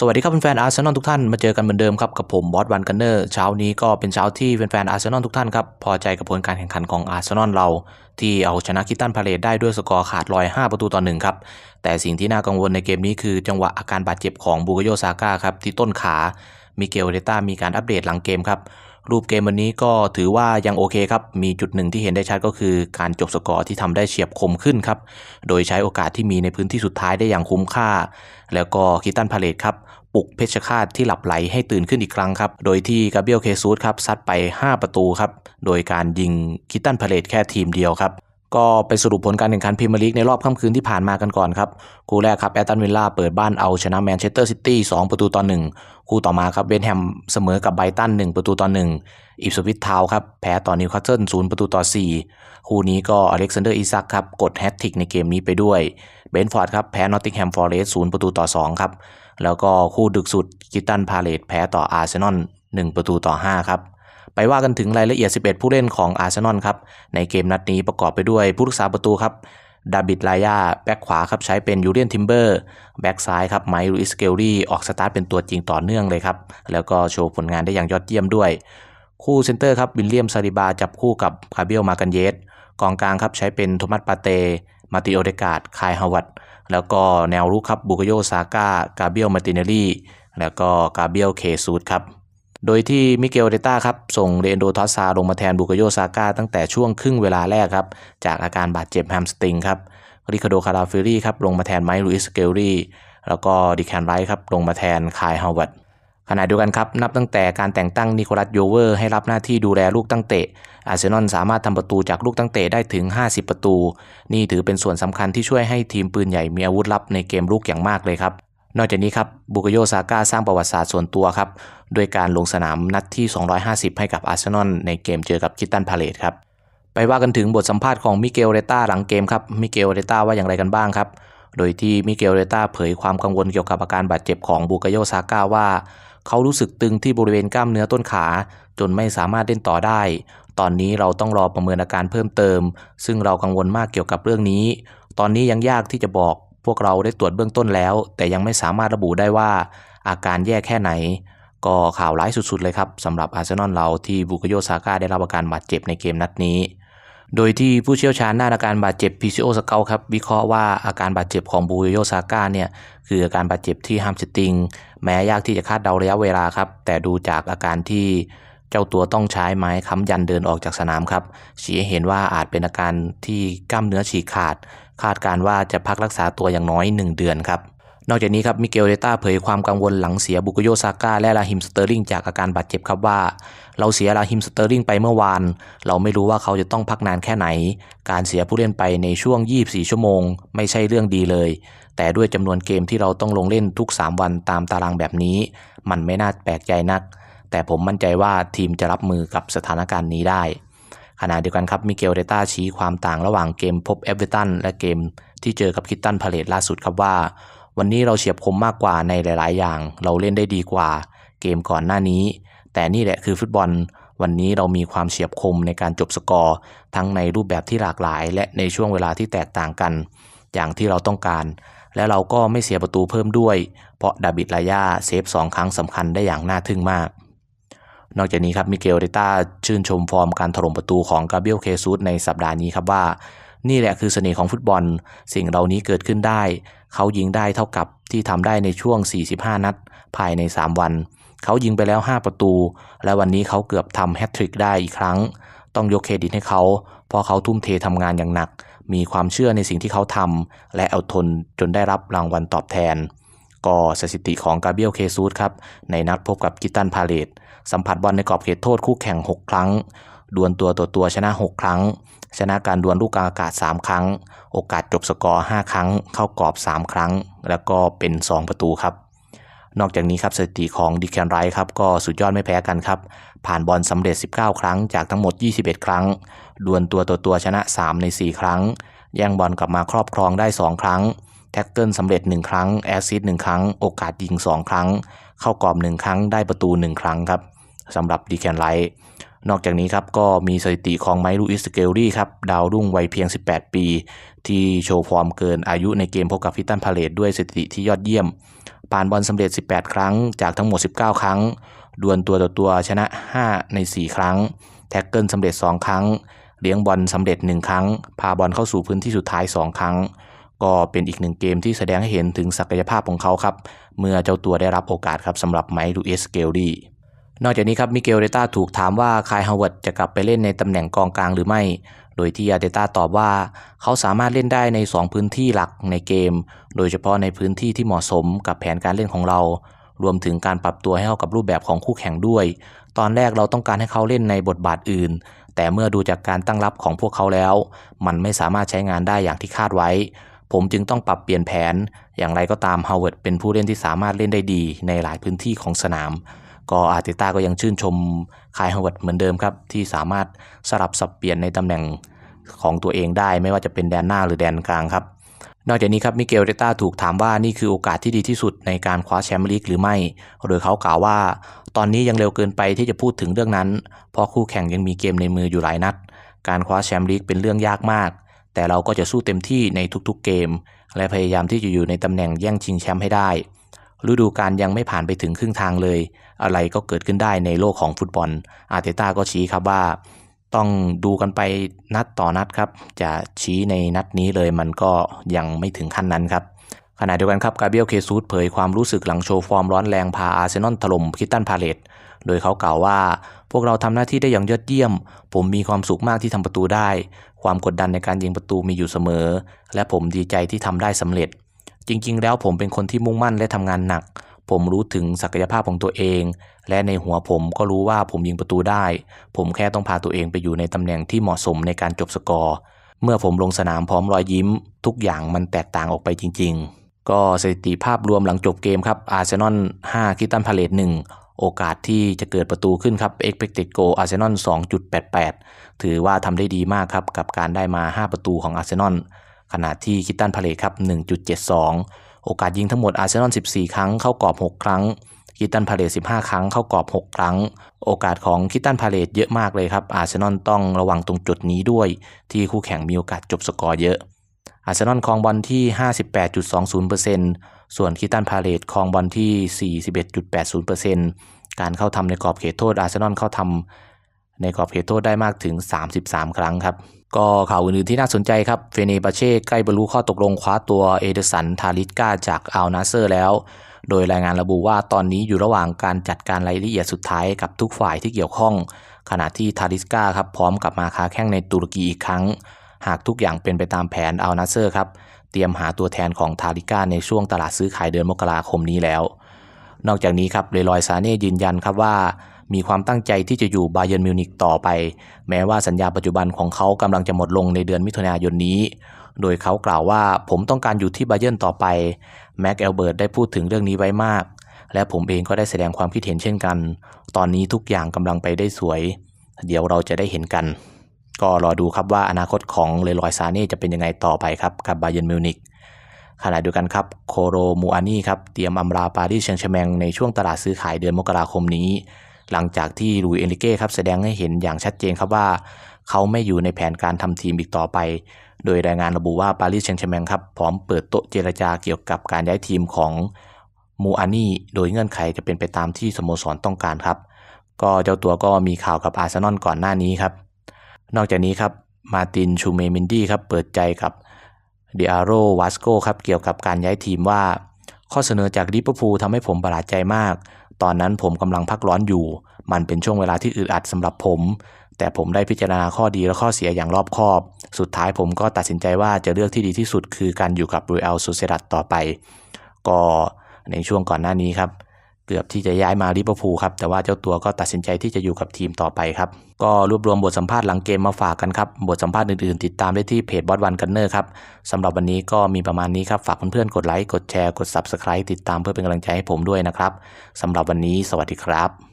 สวัสดีครับแฟนๆอาร์เซนอลทุกท่านมาเจอกันเหมือนเดิมครับกับผมบอสวันกันเนอร์เช้านี้ก็เป็นเช้าที่แฟนๆอาร์เซนอลทุกท่านครับพอใจกับผลการแข่งขันของอาร์เซนอลเรา ที่เอาชนะคิตันพาเลตได้ด้วยสกอร์ขาดลอย 5 ประตูต่อหนึ่งครับแต่สิ่งที่น่ากังวลในเกมนี้คือจังหวะอาการบาดเจ็บของบูกโยซาก้าครับที่ต้นขามิเกลเดต้ามีการอัปเดตหลังเกมครับ รูปเกมวันนี้ก็ถือว่ายังโอเคครับ มีจุดหนึ่งที่เห็นได้ชัดก็คือการจบสกอร์ที่ทำได้เฉียบคมขึ้นครับ โดยใช้โอกาสที่มีในพื้นที่สุดท้ายได้อย่างคุ้มค่า แล้วก็คิตันพาเลตครับปลุกเพชรฆาตที่หลับไหลให้ตื่นขึ้นอีกครั้งครับ โดยที่กาเบรียลเคซูสครับซัดไป 5 ประตูครับ โดยการยิงคิตตันพาเลตแค่ทีมเดียวครับ ก็ไปสรุปผลการแข่งขันพรีเมียร์ลีกในรอบค่ำคืนที่ผ่านมากันก่อนครับ คู่แรกครับแอตตันวิลล่าเปิดบ้านเอาชนะแมนเชสเตอร์ซิตี้2ประตูต่อ1คู่ต่อมาครับเบนแฮมเสมอกับไบตัน1ประตูต่อ1อิฟสวิตทาวครับแพ้ต่อนิวคาสเซิล0ประตูต่อ 4 คู่นี้ก็อเล็กซานเดอร์อิซักครับกดแฮตทริกในเกมนี้ไปด้วยเบนฟอร์ดครับแพ้นอตติงแฮมฟอร์เรสต์0ประตูต่อ2ครับแล้วก็คู่ดึกสุดกิตันพาเลตแพ้ต่ออาร์เซนอล1ประตูต่อ5ครับ ไปว่ากันถึงรายละเอียด 11 ผู้เล่นของอาร์เซนอลครับ ในเกมนัดนี้ประกอบไปด้วยผู้รักษาประตูครับดาบิดลายาแบ็กขวาครับใช้เป็นยูเรียนทิมเบอร์แบ็กซ้ายครับไมค์ลูอิสเกลลี่ออกสตาร์ทเป็นตัวจริงต่อเนื่องเลยครับ แล้วก็โชว์ผลงานได้อย่างยอดเยี่ยมด้วย คู่เซนเตอร์ครับวิลเลียมซาริบาจับคู่กับคาเบียลมากันเยสกองกลางครับใช้เป็นโทมัสปาเต มาติโอเดกาดคายฮาวดแล้วก็แนวรุกครับบุกโยซาก้ากาเบียลมาติเนลี่แล้วก็กาเบียลเคซูดครับ โดยที่มิเกลเดต้าครับส่งเรนโดทอสซาลงมาแทนบุกโยซาก้าตั้งแต่ช่วงครึ่งเวลาแรกครับ จากอาการบาดเจ็บแฮมสติงครับริคาโดคาราฟิรี่ครับลงมาแทนไมค์ลุอิสเกลลี่แล้วก็ดิแคนไรท์ครับลงมาแทนคายฮาวเวิร์ดขณะเดียวกันครับ นับตั้งแต่การแต่งตั้งนิโคลัสโยเวอร์ให้รับหน้าที่ดูแลลูกตั้งเตะ อาร์เซนอลสามารถทำประตูจากลูกตั้งเตะได้ถึง 50 ประตู นี่ถือเป็นส่วนสำคัญที่ช่วยให้ทีมปืนใหญ่มีอาวุธลับในเกมลูกอย่างมากเลยครับ นอกจากนี้ครับบุกโยซาก้าสร้างประวัติศาสตร์ส่วนตัวครับด้วยการลงสนามนัดที่ 250 ให้กับอาร์เซนอลในเกมเจอกับคิตตันพาเลตครับไปว่ากันถึงบทสัมภาษณ์ของมิเกลเรต้าหลังเกมครับมิเกลเรต้าว่าอย่างไรกันบ้างครับ โดยที่มิเกลเรต้าเผยความกังวลเกี่ยวกับอาการบาดเจ็บของบุกโยซาก้าว่า เขารู้สึกตึงที่บริเวณกล้ามเนื้อต้นขา จนไม่สามารถเล่นต่อได้ ตอนนี้เราต้องรอประเมินอาการเพิ่มเติม ซึ่งเรากังวลมากเกี่ยวกับเรื่องนี้ ตอนนี้ยังยากที่จะบอก พวกเราได้ตรวจเบื้องต้นแล้ว แต่ยังไม่สามารถระบุได้ว่าอาการแย่แค่ไหน ก็ข่าวร้ายสุดๆเลยครับสำหรับอาร์เซนอลเราที่บุกโยซาก้าได้รับอาการบาดเจ็บในเกมนัดนี้ โดยที่ผู้เชี่ยวชาญด้านอาการบาดเจ็บพิซิโอสเกลครับวิเคราะห์ว่าอาการบาดเจ็บของบูโยซาก้าเนี่ยคืออาการบาดเจ็บที่ฮัมสติง แม้ยากที่จะคาดเดาระยะเวลาครับแต่ดูจากอาการที่เจ้าตัวต้องใช้ไม้ค้ำยันเดินออกจากสนามครับชี้เห็นว่าอาจเป็นอาการที่กล้ามเนื้อฉีกขาด คาดการว่าจะพักรักษาตัวอย่างน้อย 1 เดือนครับ นอกจากนี้ครับมิเกลเดต้าเผยความกังวลหลังเสียบุกโยซาก้าและลาฮิมสเตอร์ลิงจากอาการบาดเจ็บครับว่า เราเสียลาฮิมสเตอร์ลิงไปเมื่อวาน เราไม่รู้ว่าเขาจะต้องพักนานแค่ไหน การเสียผู้เล่นไปในช่วง 24 ชั่วโมง ไม่ใช่เรื่องดีเลย แต่ด้วยจำนวนเกมที่เราต้องลงเล่นทุก 3 วันตามตารางแบบนี้ มันไม่น่าแปลกใจนัก แต่ผมมั่นใจว่าทีมจะรับมือกับสถานการณ์นี้ได้ ขณะเดียวกันครับมิเกลเดต้าชี้ความต่างระหว่างเกมพบเอเวอร์ตันและเกมที่เจอกับคิตตันพาเลตล่าสุดครับว่า วันนี้เราเฉียบคมมากกว่าในหลาย ๆ อย่าง เราเล่นได้ดีกว่า เกมก่อนหน้านี้ แต่นี่แหละคือฟุตบอล วันนี้เรามีความเฉียบคมในการจบสกอร์ ทั้งในรูปแบบที่หลากหลาย และในช่วงเวลาที่แตกต่างกัน อย่างที่เราต้องการ และเราก็ไม่เสียประตูเพิ่มด้วย เพราะดาบิดลายาเซฟสองครั้งสำคัญได้อย่างน่าทึ่งมาก นอกจากนี้ครับมิเกลเดต้าชื่นชมฟอร์มการถล่มประตูของกาเบรียลเคซูสในสัปดาห์นี้ครับว่า นี่แหละคือเสน่ห์ของฟุตบอล สิ่งเหล่านี้เกิดขึ้นได้ เขายิงได้เท่ากับที่ทำได้ในช่วง 45 นัด ภายใน 3 วัน เขายิงไปแล้ว 5 ประตู และวันนี้เขาเกือบทำแฮตทริกได้อีกครั้ง ต้องยกเครดิตให้เขา เพราะเขาทุ่มเททำงานอย่างหนัก มีความเชื่อในสิ่งที่เขาทำและอาทนจนได้รับรางวัลตอบแทน ก็สถิติของกาเบียลเคซูสครับ ในนัดพบกับกิตันพาเลตสัมผัสบอลในกรอบเขตโทษคู่แข่ง 6 ครั้ง ดวลตัวต่อตัวชนะ 6 ครั้ง ชนะการดวลลูกกลางอากาศ 3 ครั้ง โอกาสจบสกอร์ 5 ครั้ง เข้ากรอบ 3 ครั้ง แล้วก็เป็น 2 ประตูครับ นอกจากนี้ครับสถิติของดิแคนไรท์ครับก็สุดยอดไม่แพ้กันครับ ผ่านบอลสำเร็จ 19 ครั้งจากทั้งหมด 21 ครั้ง ดวลตัวต่อตัวชนะ 3 ใน 4 ครั้ง แย่งบอลกลับมาครอบครองได้ 2 ครั้ง แท็กเกิลสำเร็จ 1 ครั้ง แอซซิส1ครั้ง โอกาสยิง 2 ครั้ง เข้ากรอบ 1 ครั้ง ได้ประตู 1 ครั้งครับสำหรับดีแคนไลท์นอกจากนี้ครับก็มีสถิติของไมลูอิสเกลลี่ครับดาวรุ่งวัยเพียง 18 ปี ที่โชว์ฟอร์มเกินอายุในเกมพบกับฟิตันพาเลตด้วยสถิติที่ยอดเยี่ยม ผ่านบอลสำเร็จ 18 ครั้งจากทั้งหมด 19 ครั้ง ดวลตัวต่อตัวชนะ 5 ใน 4 ครั้ง แท็กเกิลสำเร็จ 2 ครั้ง เลี้ยงบอลสำเร็จ 1 ครั้ง พาบอลเข้าสู่พื้นที่สุดท้าย 2 ครั้ง ก็เป็นอีกหนึ่งเกมที่แสดงให้เห็นถึงศักยภาพของเขาครับ เมื่อเจ้าตัวได้รับโอกาสครับสำหรับไมค์ลูเอสเกลดีนอกจากนี้ครับมิเกลเดต้าถูกถามว่าคายฮาวเวิร์ดจะกลับไปเล่นในตำแหน่งกองกลางหรือไม่ โดยที่อาเตต้าตอบว่าเขาสามารถเล่นได้ใน 2 พื้นที่หลักในเกม โดยเฉพาะในพื้นที่ที่เหมาะสมกับแผนการเล่นของเรา รวมถึงการปรับตัวให้เข้ากับรูปแบบของคู่แข่งด้วย ตอนแรกเราต้องการให้เขาเล่นในบทบาทอื่น แต่เมื่อดูจากการตั้งรับของพวกเขาแล้ว มันไม่สามารถใช้งานได้อย่างที่คาดไว้ ผมจึงต้องปรับเปลี่ยนแผน อย่างไรก็ตามฮาวเวิร์ดเป็นผู้เล่นที่สามารถเล่นได้ดีในหลายพื้นที่ของสนาม ก็อาร์เตต้าก็ยังชื่นชมคายฮาวเวิร์ดเหมือนเดิมครับ ที่สามารถสลับสับเปลี่ยนในตำแหน่งของตัวเองได้ไม่ว่าจะเป็นแดนหน้าหรือแดนกลางครับ นอกจากนี้ครับมิเกลเดต้าถูกถามว่านี่คือโอกาสที่ดีที่สุดในการคว้าแชมป์ลีกหรือไม่ โดยเขากล่าวว่า ตอนนี้ยังเร็วเกินไปที่จะพูดถึงเรื่องนั้น เพราะคู่แข่งยังมีเกมในมืออยู่หลายนัด การคว้าแชมป์ลีกเป็นเรื่องยากมาก แต่เราก็จะสู้เต็มที่ในทุกๆเกม และพยายามที่จะอยู่ในตำแหน่งแย่งชิงแชมป์ให้ได้ ฤดูกาลยังไม่ผ่านไปถึงครึ่งทางเลย อะไรก็เกิดขึ้นได้ในโลกของฟุตบอล อาร์เตต้าก็ชี้ครับว่า ต้องดูกันไปนัดต่อนัดครับ จะชี้ในนัดนี้เลยมันก็ยังไม่ถึงขั้นนั้นครับขณะเดียวกันครับกาเบียลเคซูสเผยความรู้สึกหลังโชว์ฟอร์มร้อนแรงพาอาร์เซนอลถล่มคิตตันพาเลต โดยเขากล่าวว่า พวกเราทำหน้าที่ได้อย่างยอดเยี่ยม ผมมีความสุขมากที่ทำประตูได้ ความกดดันในการยิงประตูมีอยู่เสมอ และผมดีใจที่ทำได้สำเร็จ จริงๆ แล้วผมเป็นคนที่มุ่งมั่นและทำงานหนัก ผมรู้ถึงศักยภาพของตัวเอง และในหัวผมก็รู้ว่าผมยิงประตูได้ ผมแค่ต้องพาตัวเองไปอยู่ในตำแหน่งที่เหมาะสมในการจบสกอร์เมื่อผมลงสนามพร้อมรอยยิ้ม ทุกอย่างมันแตกต่างออกไปจริง ๆ ก็สถิติภาพรวมหลังจบเกมครับอาร์เซนอล5คิตันพาเลต1 โอกาสที่จะเกิดประตูขึ้นครับ expected goal อาร์เซนอล2.88 ถือว่าทำได้ดีมากครับ กับการได้มา 5 ประตูของอาร์เซนอลขณะที่คิตันพาเลตครับ 1.72 โอกาสยิงทั้งหมดอาร์เซนอล14 ครั้ง เข้ากรอบ 6 ครั้งคิตันพาเลต15 ครั้ง เข้ากรอบ 6 ครั้ง โอกาสของคิตันพาเลตเยอะมากเลยครับ อาร์เซนอลต้องระวังตรงจุดนี้ด้วย ที่คู่แข่งมีโอกาสจบสกอร์เยอะ อาร์เซนอลครองบอลที่ 58.20% ส่วนคิตันพาเลตครองบอลที่ 41.80%การเข้าทำในกรอบเขตโทษอาร์เซนอลเข้าทำในกรอบเขตโทษได้มากถึง 33 ครั้งครับ ก็ข่าวอื่นๆที่น่าสนใจครับเฟเนบาเช่ใกล้บรรลุข้อตกลงคว้าตัวเอเดสันทาริสกาจากอัลนาเซอร์แล้ว โดยรายงานระบุว่าตอนนี้อยู่ระหว่างการจัดการรายละเอียดสุดท้ายกับทุกฝ่ายที่เกี่ยวข้อง ขณะที่ทาริสกาครับพร้อมกลับมาค้าแข้งในตุรกีอีกครั้ง หากทุกอย่างเป็นไปตามแผนอัลนาเซอร์ครับ เตรียมหาตัวแทนของทาริก้าในช่วงตลาดซื้อขายเดือนมกราคมนี้แล้ว นอกจากนี้ครับเลรอยซาเน่ยืนยันครับว่า มีความตั้งใจที่จะอยู่บาเยิร์นมิวนิกต่อไป แม้ว่าสัญญาปัจจุบันของเขากำลังจะหมดลงในเดือนมิถุนายนนี้ โดยเขากล่าวว่าผมต้องการอยู่ที่บาเยิร์นต่อไปแม็กเอลเบิร์ตได้พูดถึงเรื่องนี้ไว้มาก และผมเองก็ได้แสดงความคิดเห็นเช่นกัน ตอนนี้ทุกอย่างกำลังไปได้สวย เดี๋ยวเราจะได้เห็นกัน ก็รอดูครับว่าอนาคตของเลรอยซาเน่จะเป็นยังไงต่อไปครับกับบาเยนมิวนิกขณะเดียวกันครับโคโรมูอานี่ครับเตรียมอำลาปารีสแซงต์แชร์แมงในช่วงตลาดซื้อขายเดือนมกราคมนี้ หลังจากที่ลุยเอลิเก้ครับแสดงให้เห็นอย่างชัดเจนครับว่า เขาไม่อยู่ในแผนการทำทีมอีกต่อไป โดยรายงานระบุว่าปารีสแซงต์แชร์แมงครับพร้อมเปิดโต๊ะเจรจาเกี่ยวกับการย้ายทีมของมูอานี่โดยเงื่อนไขจะเป็นไปตามที่สโมสรต้องการครับ ก็เจ้าตัวก็มีข่าวกับอาร์เซนอลก่อนหน้านี้ครับ นอกจากนี้ครับมาตินชูเมมินดี้ครับเปิดใจกับเดอาโรวาสโกครับเกี่ยวกับการย้ายทีมว่า ข้อเสนอจากลิเวอร์พูลทำให้ผมประหลาดใจมาก ตอนนั้นผมกำลังพักร้อนอยู่ มันเป็นช่วงเวลาที่อึดอัดสำหรับผม แต่ผมได้พิจารณาข้อดีและข้อเสียอย่างรอบคอบ สุดท้ายผมก็ตัดสินใจว่าจะเลือกที่ดีที่สุดคือการอยู่กับ Real Sociedad ต่อไป ก็ในช่วงก่อนหน้านี้ครับ เกือบที่จะย้ายมาลิเวอร์พูลครับ แต่ว่าเจ้าตัวก็ตัดสินใจที่จะอยู่กับทีมต่อไปครับ ก็รวบรวมบทสัมภาษณ์หลังเกมมาฝากกันครับ บทสัมภาษณ์อื่นๆ ติดตามได้ที่เพจบอสวันกันเนอร์ครับสำหรับวันนี้ก็มีประมาณนี้ครับ ฝากเพื่อนๆ กดไลค์ กดแชร์ กด Subscribe ติดตามเพื่อเป็นกำลังใจให้ผมด้วยนะครับสำหรับวันนี้ สวัสดีครับ